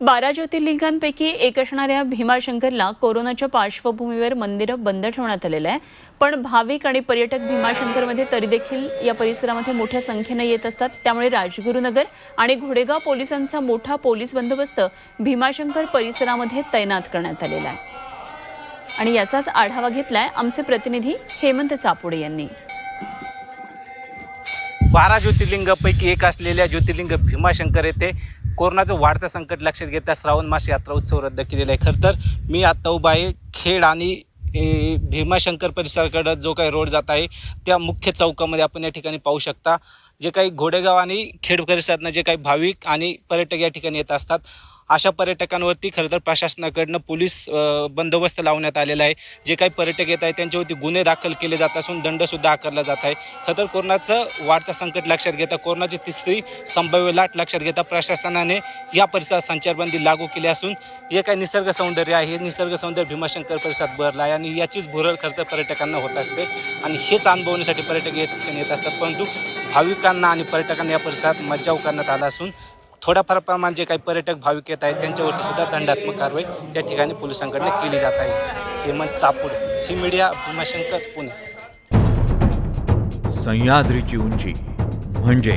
बारा ज्योतिर्लिंगांपैकी एक असणाऱ्या भीमाशंकरला कोरोनाच्या पार्श्वभूमीवर मंदिरं बंद ठेवण्यात आलेलं आहे. पण भाविक आणि पर्यटक भीमाशंकरमध्ये तरी देखील या परिसरामध्ये मोठ्या संख्येनं येत असतात. त्यामुळे राजगुरुनगर आणि घोडेगाव पोलिसांचा मोठा पोलीस बंदोबस्त भीमाशंकर परिसरामध्ये तैनात करण्यात आलेला आहे. आणि याचाच आढावा घेतलाय आमचे प्रतिनिधी हेमंत चापोडे यांनी. बारा ज्योतिर्लिंगापैकी एक असलेल्या ज्योतिर्लिंग भीमाशंकर येथे कोरोनाचं वाढतं संकट लक्षात घेता श्रावण मास यात्रा उत्सव रद्द केलेला आहे. खरं तर मी आत्ता उभा आहे खेड आणि भीमाशंकर परिसराकडं जो काही रोड जात आहे त्या मुख्य चौकामध्ये आपण या ठिकाणी पाहू शकता. जे काही घोडेगाव आणि खेड परिसरातनं जे काही भाविक आणि पर्यटक या ठिकाणी येत असतात अशा पर्यटकांवरती खरं तर प्रशासनाकडनं पोलीस बंदोबस्त लावण्यात आलेला आहे. जे काही पर्यटक येत आहेत त्यांच्यावरती गुन्हे दाखल केले जात असून दंडसुद्धा आकारला जात आहे. खरं तर कोरोनाचं वाढतं संकट लक्षात घेता कोरोनाची तिसरी संभाव्य लाट लक्षात घेता प्रशासनाने या परिसरात संचारबंदी लागू केली असून जे काही निसर्ग सौंदर्य आहे हे निसर्ग सौंदर्य भीमाशंकर परिसरात भरला आहे आणि याचीच भुरळ खरं तर पर्यटकांना होत असते आणि हेच अनुभवण्यासाठी पर्यटक येत येत असतात. परंतु भाविकांना आणि पर्यटकांना या परिसरात मज्जाव करण्यात आला असून थोड्याफार प्रमाणात जे काही पर्यटक भाविक येत आहेत त्यांच्यावरती सुद्धा दंडात्मक कारवाई त्या ठिकाणी पोलिसांकडनं केली जात आहे. Hemant Sapud C media Bhimashankar Pune. सह्याद्रीची उंची म्हणजे